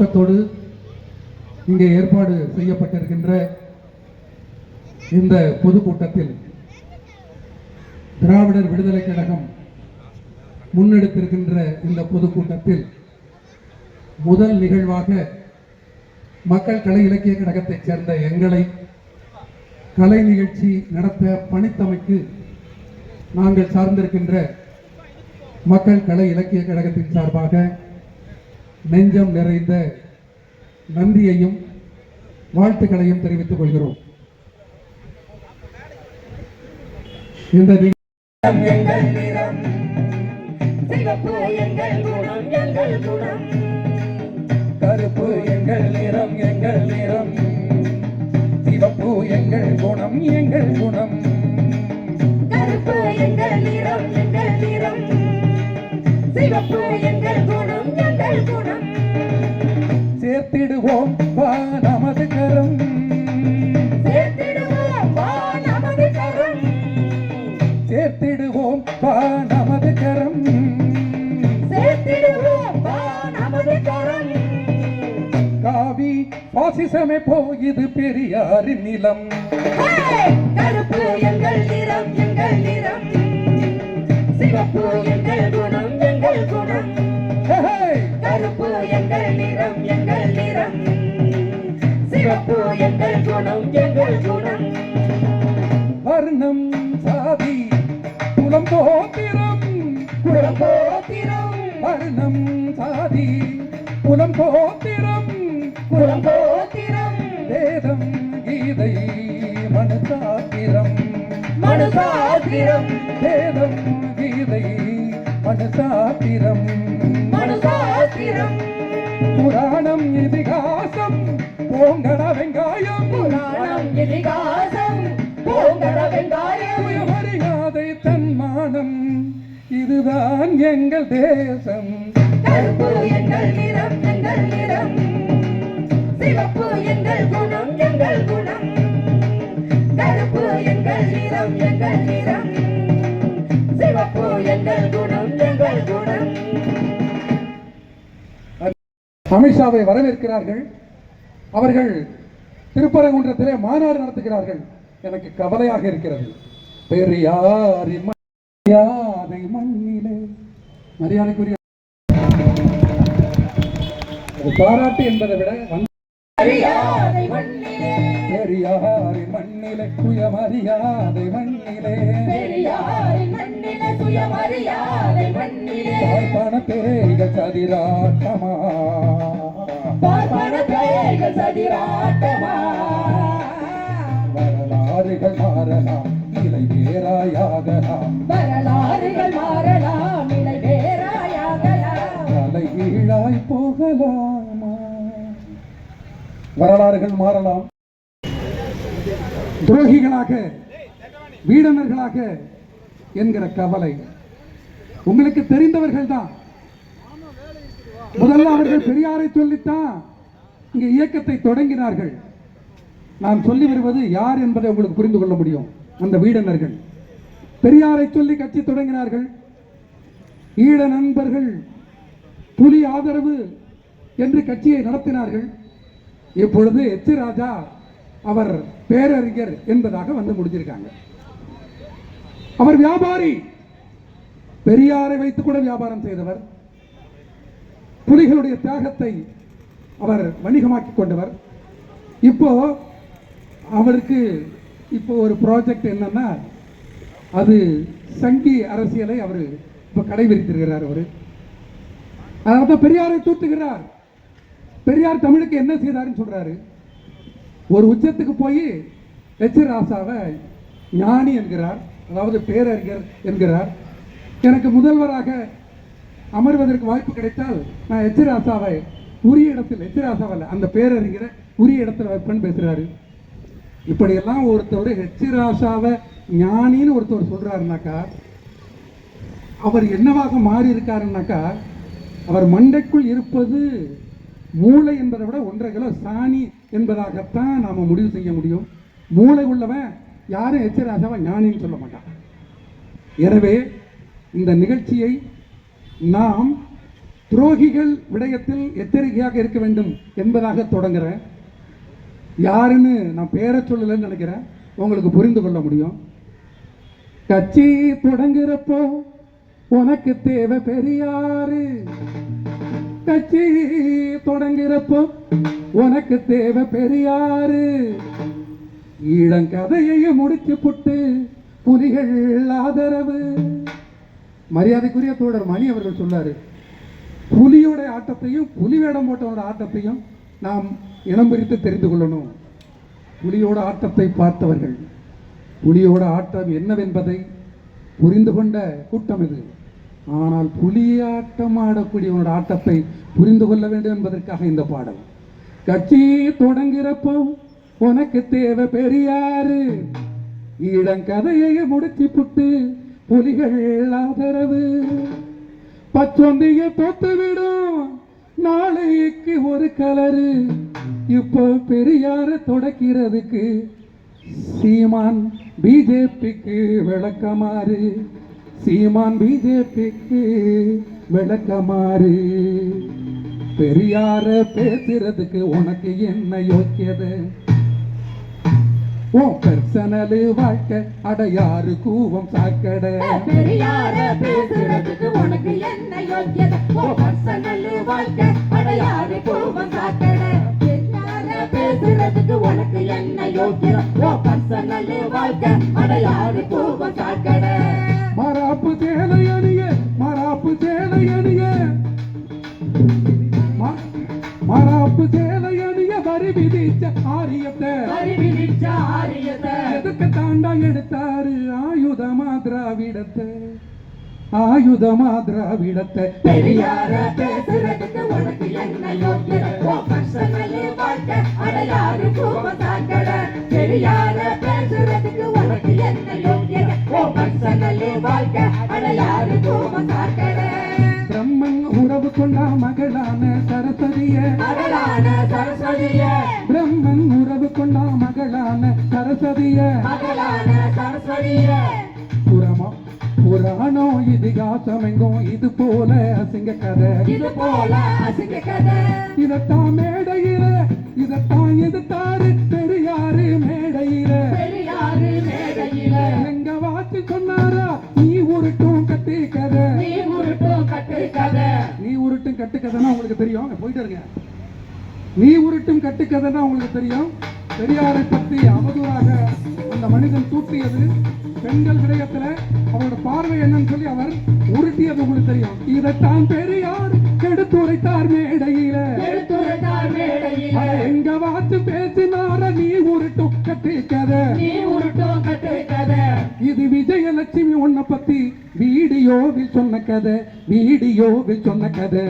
நோக்கத்தோடு இங்கே ஏற்பாடு செய்யப்பட்டிருக்கின்ற இந்த பொதுக்கூட்டத்தில் திராவிடர் விடுதலை கழகம் முன்னெடுத்திருக்கின்ற இந்த பொதுக்கூட்டத்தில் முதல் நிகழ்வாக மக்கள் கலை இலக்கிய கழகத்தைச் சேர்ந்த எங்களை கலை நிகழ்ச்சி நடத்த பணித்தமைக்கு நாங்கள் சார்ந்திருக்கின்ற மக்கள் கலை இலக்கிய கழகத்தின் சார்பாக நெஞ்சம் நிறைந்த நன்றியையும் வாழ்த்துக்களையும் தெரிவித்துக் கொள்கிறோம். இந்த கருப்பு எங்கள் நிறம் எங்கள் நிறம். சிவப்பு எங்கள் குணம் எங்கள் குணம். கருப்பு எங்கள் நிறம் எங்கள் நிறம். சிவப்பு எங்கள் எங்கள் குணம் சேர்த்திடுவோம் வா நமது கரம் சேர்த்திடுவோம் வா நமது கரம் சேர்த்திடுவோம் வா நமது கரம் சேர்த்திடுவோம் வா நமது கரம் காவி பாசிசமே போயுது பெரியாரின் நிலம். எங்கள் தேசம். கருப்பு எங்கள் நிறம் எங்கள் நிறம். சிவப்பு எங்கள் குணம் எங்கள் குணம். கருப்பு எங்கள் நிறம் எங்கள் நிறம். சிவப்பு எங்கள் குணம் எங்கள் குணம். அமித்ஷாவை வரவேற்கிறார்கள். அவர்கள் திருப்பரங்குன்றத்திலே மாநாடு நடத்துகிறார்கள். எனக்கு கவலையாக இருக்கிறது. பெரியாரின் மண்ணிலே மரியாதைக்குரிய பாராட்டு என்பதை விட மரியாதை மண்ணிலே. சுயமரியாதை மண்ணிலே. பார்ப்பன பேய்கள் சதிராட்டமா? வரலாறுகள் மாறலாம் இலை வேறாயாகலாம். வரலாறுகள் மாறலாம். கீழாய் போகலாமா? வரலாறுகள் மாறலாம். துரோகிகளாக வீடனர்களாக என்கிற கவலை. உங்களுக்கு தெரிந்தவர்கள் தான் முதல்ல அவர்கள் பெரியாரை சொல்லித்தான் இங்க இயக்கத்தை தொடங்கினார்கள். நான் சொல்லி வருவது யார் என்பதை உங்களுக்கு புரிந்து கொள்ள முடியும் அந்த வீடனர்கள் பெரியாரை சொல்லி கட்சி தொடங்கினார்கள். ஈழ நண்பர்கள் புலி ஆதரவு என்று கட்சியை நடத்தினார்கள். இப்பொழுது எச். ராஜா அவர் பேரறிஞர் என்பதாக வந்து முடிஞ்சிருக்காங்க. அவர் வியாபாரி பெரியாரை வைத்து கூட வியாபாரம் செய்தவர். புலிகளுடைய தியாகத்தை அவர் வணிகமாக்கி கொண்டவர். இப்போ அவருக்கு இப்போ ஒரு ப்ராஜெக்ட் என்னன்னா அது சங்கி அரசியலை அவர் இப்போ கடைபிடித்திருக்கிறார் அவர். அதனால தான் பெரியாரை தூத்துகிறார். பெரியார் தமிழுக்கு என்ன செய்தாருன்னு சொல்றாரு. ஒரு உச்சத்துக்கு போய் எச் ராசாவை ஞானி என்கிறார். அதாவது பேரறிஞர் என்கிறார். எனக்கு முதல்வராக அமர்வதற்கு வாய்ப்பு கிடைத்தால் நான் எச் ராசாவை உரிய இடத்தில் எச் ராசாவில் அந்த பேரறிஞரை உரிய இடத்துல வைப்பேன்னு பேசுகிறாரு இப்படியெல்லாம் ஒருத்தர் எச் ராசாவை ஞானின்னு ஒருத்தர் சொல்கிறாருனாக்கா அவர் என்னவாக மாறி இருக்காருன்னாக்கா அவர் மண்டைக்குள் இருப்பது மூளை என்பதை விட ஒன்றரை கிலோ சாணி என்பதாகத்தான் நாம் முடிவு செய்ய முடியும். மூளை உள்ளவன் யாரும் எச்சராசாவை ஞானின்னு சொல்ல மாட்டான். எனவே இந்த நிகழ்ச்சியை நாம் துரோகிகள் விடயத்தில் எச்சரிக்கையாக இருக்க வேண்டும் என்பதாக தொடங்குகிறேன் யாருன்னு நான் பேரை சொல்லலைன்னு நினைக்கிறேன். உங்களுக்கு புரிந்து கொள்ள முடியும். கட்சி தொடங்குறப்போ உனக்கு தேவை பெரியாரு கட்சி தொடங்கிறப்போ உனக்கு தேவை பெரியாரு இளங்கதையையும் முடிச்சு புட்டு புலிகள் ஆதரவு. மரியாதைக்குரிய தோழர் மணி அவர்கள் சொன்னாரு புலியோட ஆட்டத்தையும் புலி வேடம் போட்டவனோட ஆட்டத்தையும் நாம் இனம் பிரித்து தெரிந்து கொள்ளணும். புலியோட ஆட்டத்தை பார்த்தவர்கள் புலியோட ஆட்டம் என்னவென்பதை புரிந்து கொண்ட கூட்டம் இது. ஆனால் புலியாட்டம் ஆடக்கூடியவனோட ஆட்டத்தை புரிந்து கொள்ள வேண்டும் என்பதற்காக இந்த பாடல். கட்சி தொடங்கிறப்போ உனக்கு தேவை பெரியாரு ஈழங்கதையை முடிச்சு புட்டு புலிகள் ஆதரவு. பச்சொந்திய தொத்து விடும் நாளைக்கு ஒரு கலரு. இப்போ பெரியார தொடக்கிறதுக்கு சீமான் பிஜேபிக்கு விளக்கமாறு. சீமான் பிஜேபிக்கு விளக்கமாறு. பெரியார பேசுறதுக்கு உனக்கு என்ன யோக்கியது? ஓ பர்சனலு வாழ்க்கை அடையாறு கூவம் சாக்கடை. பெரியார பேசுறதுக்கு உனக்கு என்ன யோக்கியதை? ஓ பர்சனல் வாழ்க்கை அடையாறு கூவம் சாக்கட. பேசுறதுக்கு உனக்கு என்ன யோக்கியம் ஓ பர்சனல் வாழ்க்கை அடையாறு கூவம் சாக்கட. விதிச்ச ஆரியத்தை அறிவிச்ச ஆரியத்தை எதுக்கு தாண்டா எடுத்தாரு? ஆயுதமா திராவிடத்தை. ஆயுதமா திராவிடத்தை. பெரியார பேசுறதுக்கு உனக்கு என்ன யோக்கியதை ஓ பர்சனல் வாழ்க்கை அடையாறு பூவம் சாக்கட. பெரியார பேசுறதுக்கு உனக்கு என்ன யோக்கியதை ஓ பர்சனல் வாழ்க்கை அடையாறு பூவம் சாக்கட. பிரம்மன் உறவு கொண்டா மகளான சரஸ்வதிய. மகளான சரஸ்வதிய. பிரம்மன் உறவு கொண்டா மகளான சரஸ்வதிய. மகளான சரஸ்வதிய. புறமா புராணோ இதிகாசம் எங்கும் இது போல அசிங்க கதை. இது போல அசிங்க கதை. இதத்தான் மேடையில இதத்தான் எதிர்த்தாரு பெரியாரு மேடையில உருட்டும் கட்டு கதைன்னா உங்களுக்கு தெரியும். போயிட்டு இருங்க. நீ உருட்டும் கட்டு கதைன்னா உங்களுக்கு தெரியும். பெரியாரை பற்றி அவதூறாக அந்த மனிதன் தூற்றியது. பெண்கள் விடயத்துல அவரோட பார்வை என்னன்னு சொல்லி அவர் உருட்டியது உங்களுக்கு தெரியும். இதைத்தான் பெரியார் எடுத்துரைத்தார் மேடையில. எங்க வாத்து பேசினார நீ உருட்டும் கட்டி கதை நீ உருட்டும் கட்டு கதை இது விஜயலட்சுமி உன்னை பத்தி வீடியோவில் சொன்ன கதை வீடியோவில் சொன்ன கதை.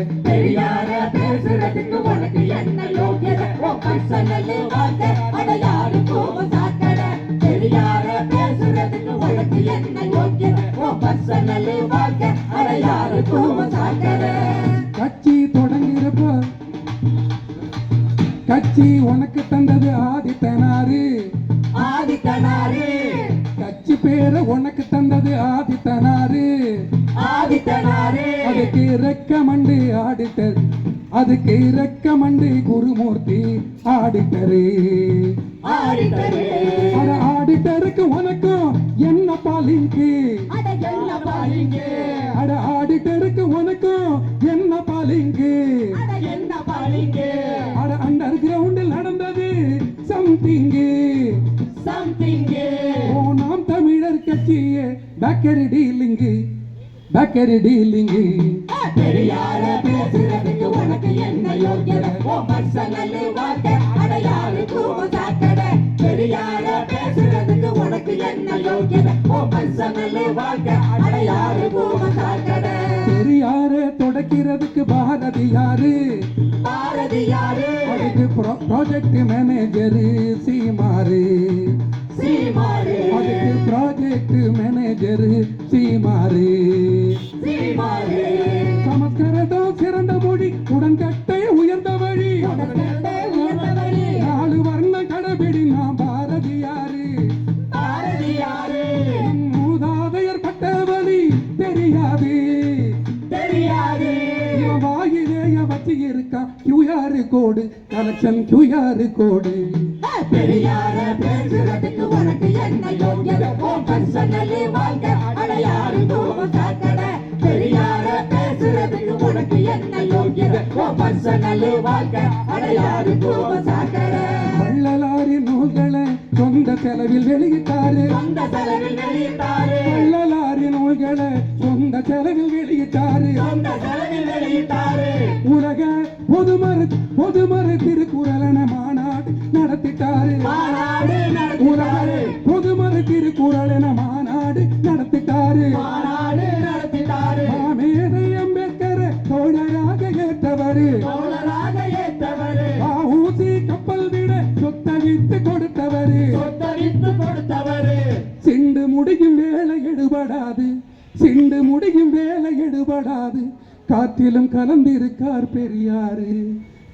கட்சியே பேக்கரி டீலிங்கு பேக்கரி டீலிங்கு. பெரியார பேசுறதுக்கு உனக்கு என்ன யோக்கியதை? ஓ பர்சனல் வாழ்க்கை அடையாறு பூவ சாக்கட பெரியார பேசுறதுக்கு உனக்கு என்ன யோக்கியதை? ஓ பர்சனல் வாழ்க்கை அடையாறு பூவ சாக்கட பெரியார தொடக்கிறதுக்கு பாரதியாரு பாரதியாரு அதுக்கு ப்ராஜெக்ட் மேனேஜரு சீமாரு. அதுக்கு ப்ராஜெக்ட் மேனேஜரு சீமாரு சீமாரு சமஸ்கிருதம் சிறந்த மொழி உடன்கட்டை உயர்ந்த வழி. நாலு வர்ண கடைபிடி நான் கனெக்ஷன் கியூஆர் கோடு. பெரியார பேசுறதுக்கு உனக்கு என்ன யோகியதை பர்சனல் வாழ்க்கை அடையாறு சாக்கட பெரியார பேசுறதுக்கு உனக்கு என்ன யோகியதை பர்சனல் வாழ்க்கை அடையாறு சாக்கட வள்ளலாரின் நூல்களை சொந்த செலவில் வெளியிட்டாரு. சொந்த செலவில் வெளியிட்டாரு. வள்ளலாரின் நூல்களை சொந்த செலவில் வெளியிட்டாரு. சொந்த செலவில் வெளியிட்டாரு. உலக பொதுமறு பொதுமறு திருக்குறளன மாநாடு நடத்திட்டாரு. மாநாடு நடத்திட்டாரு. பொதுமறு திருக்குறளன மாநாடு நடத்திட்டாரு. மாநாடு நடத்திட்டாரு. மாமேதை அம்பேத்கர் தோழராக ஏற்றவரு. தோழராக ஏற்றவரு. ஊசி கப்பல் விட சொத்த விட்டு கொடுத்தவரு. சொத்தரித்து கொடுத்தவரு. சிண்டு முடியும் வேலை எடுபடாது. சிண்டு முடியும் வேலை எடுபடாது. காற்றிலும் கலந்திருக்கார் பெரியாரு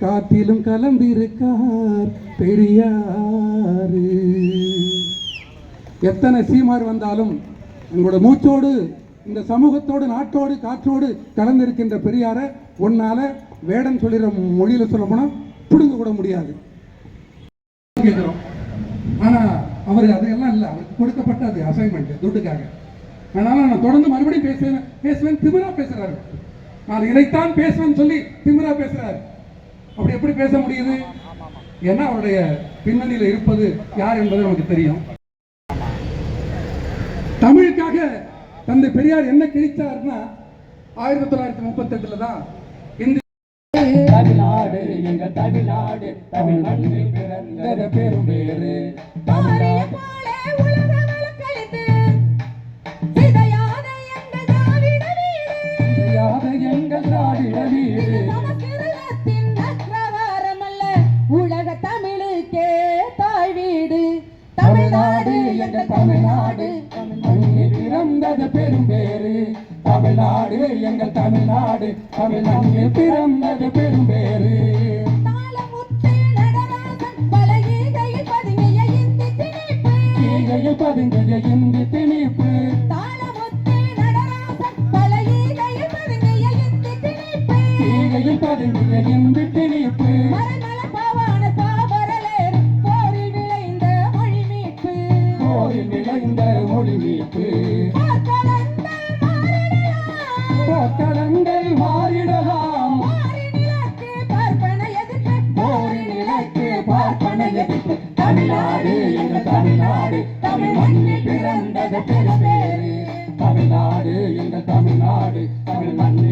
காற்றிலும் கலந்திருக்கார் பெரியாரு எத்தனை சீமார் வந்தாலும் உங்களோட மூச்சோடு இந்த சமூகத்தோடு நாட்டோடு காற்றோடு கலந்திருக்கின்ற பெரியார உன்னால வேடன் சொல்லிடுற மொழியில சொல்ல போனா புடுங்க கூட முடியாது. கேட்குறோம் ஆனா அவர் அதையெல்லாம் இல்லை. அவருக்கு கொடுக்கப்பட்ட அது அசைன்மெண்ட் துட்டுக்காக. அதனால நான் தொடர்ந்து மறுபடியும் பேசுவேன். பேசுவேன் திமிரா பேசுறாரு. நான் இதைத்தான் பேசுவேன் சொல்லி திமிரா பேசுறாரு. அப்படி எப்படி பேச முடியுது? ஏன்னா அவருடைய பின்னணியில் இருப்பது யார் என்பது நமக்கு தெரியும். தமிழுக்காக தந்தை பெரியார் என்ன கிழிச்சார்னா ஆயிரத்தி தொள்ளாயிரத்தி முப்பத்தெட்டுல தான் இந்திய தமிழ்நாடு எங்க தமிழ்நாடு தமிழ் மண்ணில் தமிழ்நாடு தமிழ்நாடு. பிறந்தது பெரும் பேரு தமிழ்நாடு எங்கள் தமிழ்நாடு. தமிழ் மண்ணில் பிறந்தது பெரும் பேரு பதுங்கிய இந்தி திணிப்பு. ஈகையில் பதுங்கிய இந்தி திணிப்பு விளைந்த மொழி மீட்பு. போர்க்களங்கள் மாறிடலாம். மாறிடலாம். போரினிலக்கு பார்ப்பன எதிர்ப்பு. தமிழ்நாடு எங்கள் தமிழ்நாடு தமிழ் மண்ணில் பிறந்தது பெரும்பேரு தமிழ்நாடு எங்கள் தமிழ்நாடு தமிழ் மண்ணில்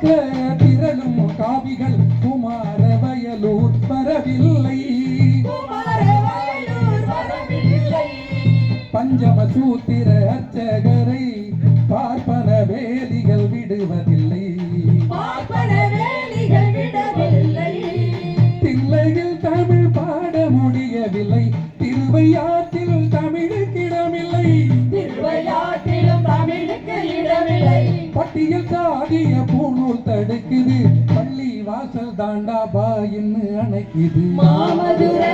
காக்க திரளும் காவிகள். குமார வயலூர் வரவில்லை குமார வயலூர் வரவில்லை பஞ்சம சூத்திர அர்ச்சகரை இது மாமதுரை.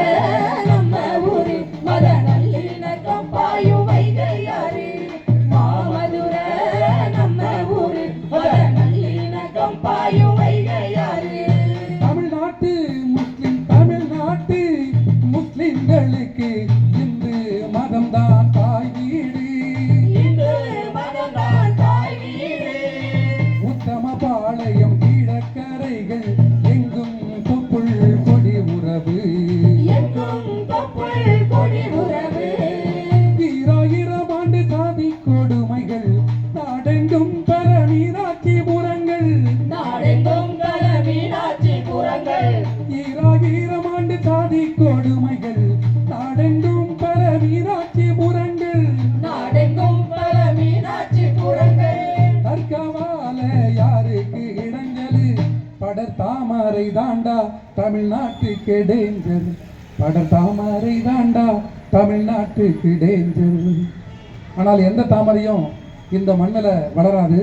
தாமரையும் இந்த மண்ணில் வளராது.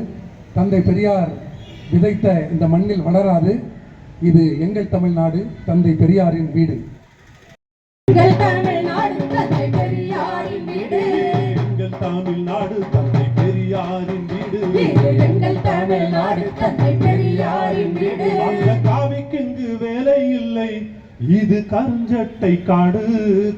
தந்தை பெரியார் விதைத்த இந்த மண்ணில் வளராது. இது எங்கள் தமிழ்நாடு தந்தை பெரியாரின் வீடு. எங்கள் தமிழ்நாடு தந்தை பெரியாரின் வீடு. எங்கள் தமிழ்நாடு தந்தை பெரியாரின் வீடு. இது எங்கள் தமிழ்நாடு தந்தை பெரியாரின் வீடு. அந்த காவிக்கு இங்கு வேலை இல்லை. இது கருஞ்சட்டை காடு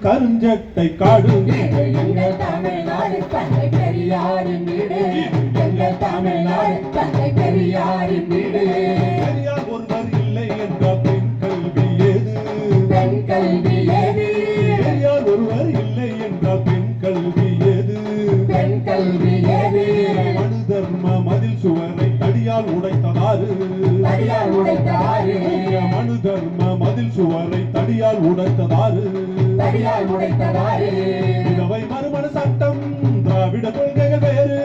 கருஞ்சட்டை காடு. இது எங்கள் தமிழ்நாடு தந்தை பெரியாரின் வீடு. எங்கள் தமிழ்நாடு தந்தை பெரியாரின் வீடு. பெரியார் ஒருவர் இல்லை என்ற பெண் கல்வி ஏது? பெண் கல்வி ஏது? பெரியார் ஒருவர் இல்லை என்ற பெண் கல்வி ஏது? பெண் கல்வி ஏது? மனு தர்ம மதில் சுவரை தடியால் உடைத்ததாறு. அடியார் உடைத்தாரு மனு தர்ம மதில் சுவரை தடியால் உடைத்ததாறு. அடியார் உடைத்தவாறு விதவை மறுமண சட்டம் திராவிட கொள்கைகள் வேறு.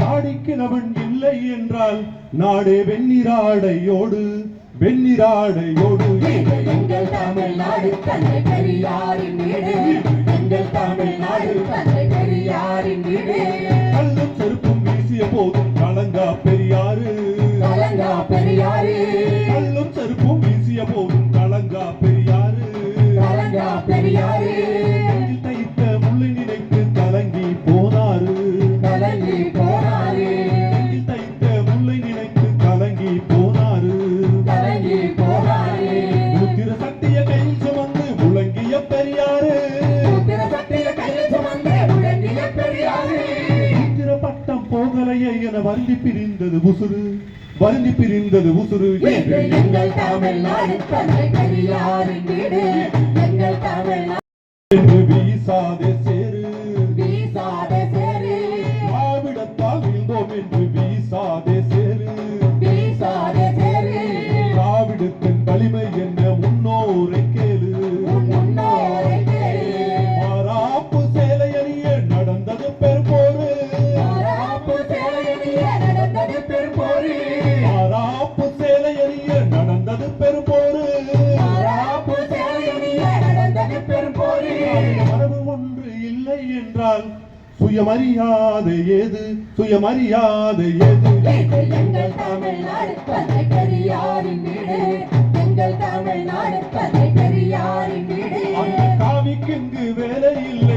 நாடிக்கிழவன் இல்லை என்றால் நாடே வெண்ணிராடையோடு வெண்ணிராடையோடு எங்கள் தமிழ்நாடு தந்தை பெரியாரின் வீடு. எங்கள் தமிழ்நாடு தந்தை பெரியாரின் வீடு. கல்லும் செருப்பும் வீசிய போதும் கலங்கா பெரியாறு. கலங்கா பெரியாரு கல்லும் செருப்பும் வீசிய போதும் என வருந்தி பிரிந்தது உசுறு. வருந்தி பிரிந்தது உசுறு. எங்கள் தமிழ்நாடு தந்தை பெரியாரின் வீடு. எங்கள் தமிழ்நாடு வீசாத சுயமரியாதை ஏது? சுயமரியாதை ஏது? எங்கள் தமிழ்நாடு தந்தை பெரியாரின் வீடு. எங்கள் தமிழ்நாடு தந்தை பெரியாரின் வீடு. காவிக்கு வேலை இல்லை.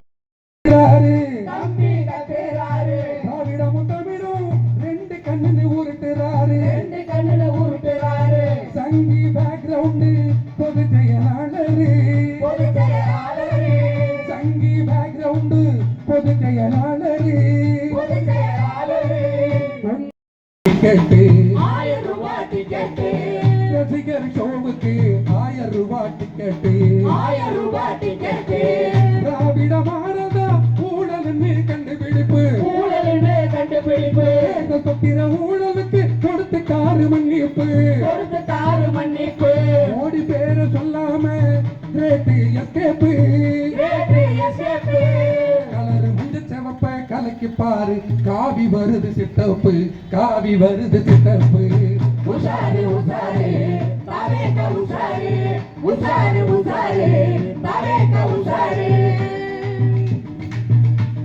கேட்டு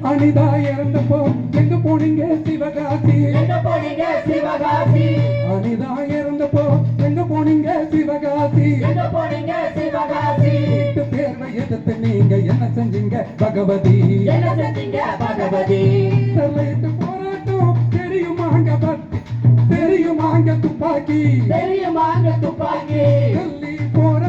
அனிதா இறந்தப்போ எங்க போனீங்க சிவகாசி எங்க போனீங்க சிவகாசி அனிதா இறந்தப்போ எங்க போனீங்க சிவகாசி எங்க போனீங்க சிவகாசி வீட்டு தேர்வை எதிர்த்து நீங்க என்ன செஞ்சீங்க பகவதி என்ன செஞ்சீங்க பகவதி போராட்டம் தெரியுமாங்க பத்தி தெரியுமாங்க துப்பாக்கி? தெரியுமாங்க துப்பாக்கி? டெல்லி போராட்டம்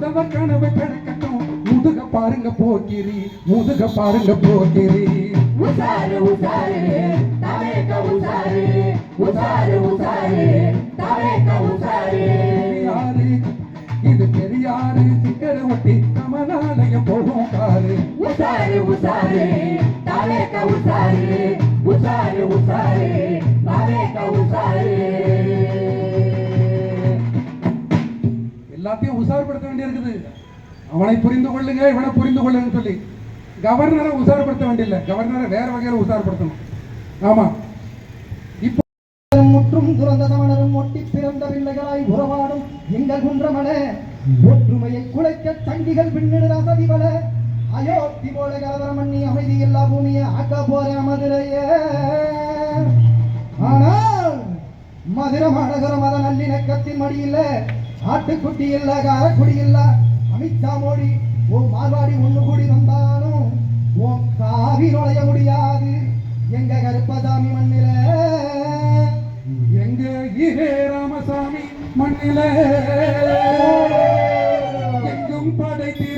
முதல்வர் கனவு கிடைக்கட்டும். முதுக பாருங்க போக்கிரி முதுக பாருங்க போக்கிரி. உஷாரு உஷாரு தவேக உஷாரு உஷாரு உஷாரு தவேக உஷாரு பெரியாரு இது பெரியாரு. சிக்கர ஒட்டி கமலாலயம் போகும் காரு. உஷாரு உஷாரு தவேக உஷாரு உஷாரு உஷாரு எல்லாத்தையும் வேண்டியிருக்குது அவனை புரிந்து கொள்ளுங்க இவனை புரிந்து கொள்ளுங்கன்னு சொல்லி. கவர்னரை உசார்படுத்த வேண்டியில்லை. கவர்னரை வேற வகையில் உசார்படுத்தணும் ஆமா. இப்போ முற்றும் துறந்த தமிழரும் ஒட்டி பிறந்த பிள்ளைகளாய் உறவாடும் எங்கள் குன்றமனே ஒற்றுமையை குலைக்க தங்கிகள் பின்னிடுற சதிபல அயோத்தி போல கலவரம் பண்ணி அமைதி எல்லா பூமியை ஆக்க போற மதுரையே. ஆனால் மதுரை மாநகர மத நல்லிணக்கத்தின் மடியில் ஆட்டுக்குட்டி இல்ல காரக்குடி இல்ல அமித்ஷா மோடி ஓ மார்வாடி ஒண்ணு கூடி வந்தாலும் ஓ காவி நுழைய முடியாது. எங்க கருப்பசாமி மண்ணில? எங்க ஈரே ராமசாமி மண்ணில? எங்கும் படைத்து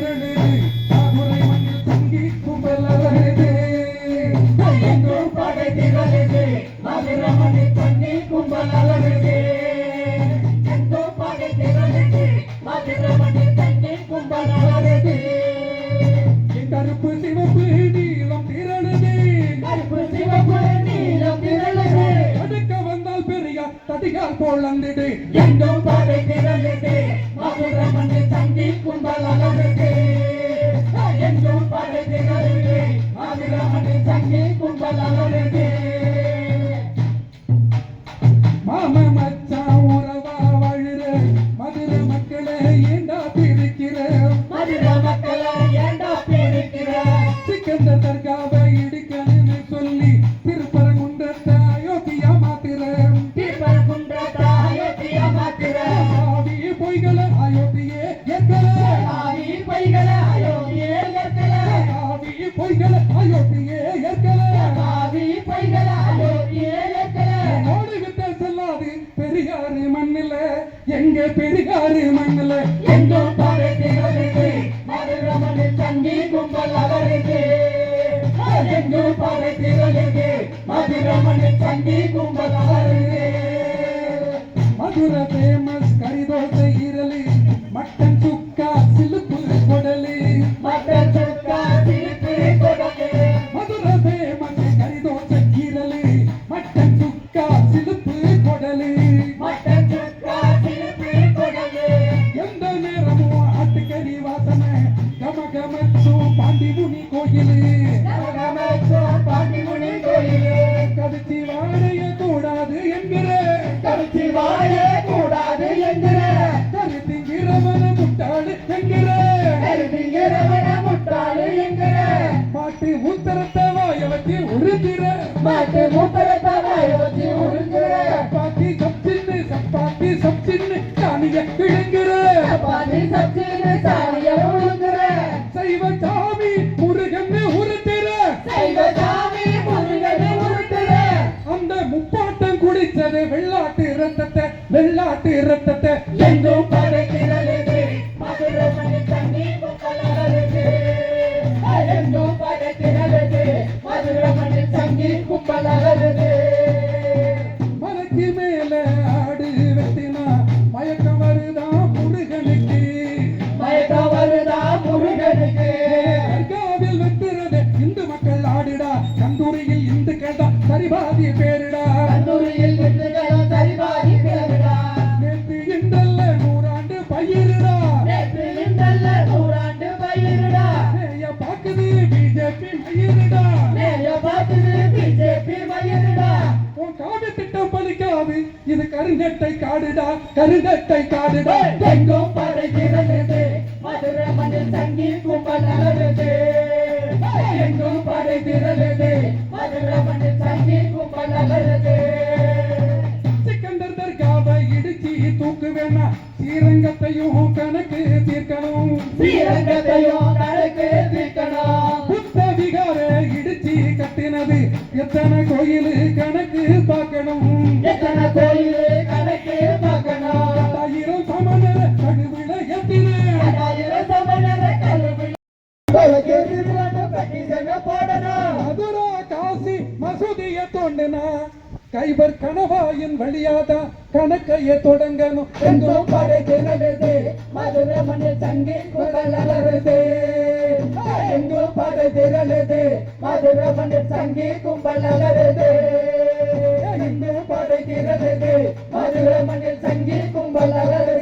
எங்கும் இது கருங்கட்டை காடுடா கருங்கட்டை காடுடா. எங்கும் படைக்கிறது மதுரை மண்ணில் தங்கி கும்பல் எங்கும் படைக்கிறது மதுரை மண்ணில் தங்கி கும்பல் அலறுது. சிக்கந்தர் தர்காவை இடிச்சு தூக்குவேனா ஸ்ரீரங்கத்தையும் கணக்கு தீர்க்கணும். ஸ்ரீரங்கத்தையும் கணக்கு தீர்க்கணும். புத்த விகார இடிச்சு கட்டினது எத்தனை கோயில் கணக்கு பார்க்கணும். எத்தனை கோயில் கணவாயின் வழியாதா கணக்கைய தொடங்கணும். எங்கும் படைக்கிறது மதுரை மண்ணில் தங்கி குரல் எங்கும் படை படைக்கிறது மதுரை மண்ணில் தங்கி கும்பல் அலறுது. எங்கும் படைக்கிறது மதுரை மண்ணில் தங்கி கும்பல் அலறுது.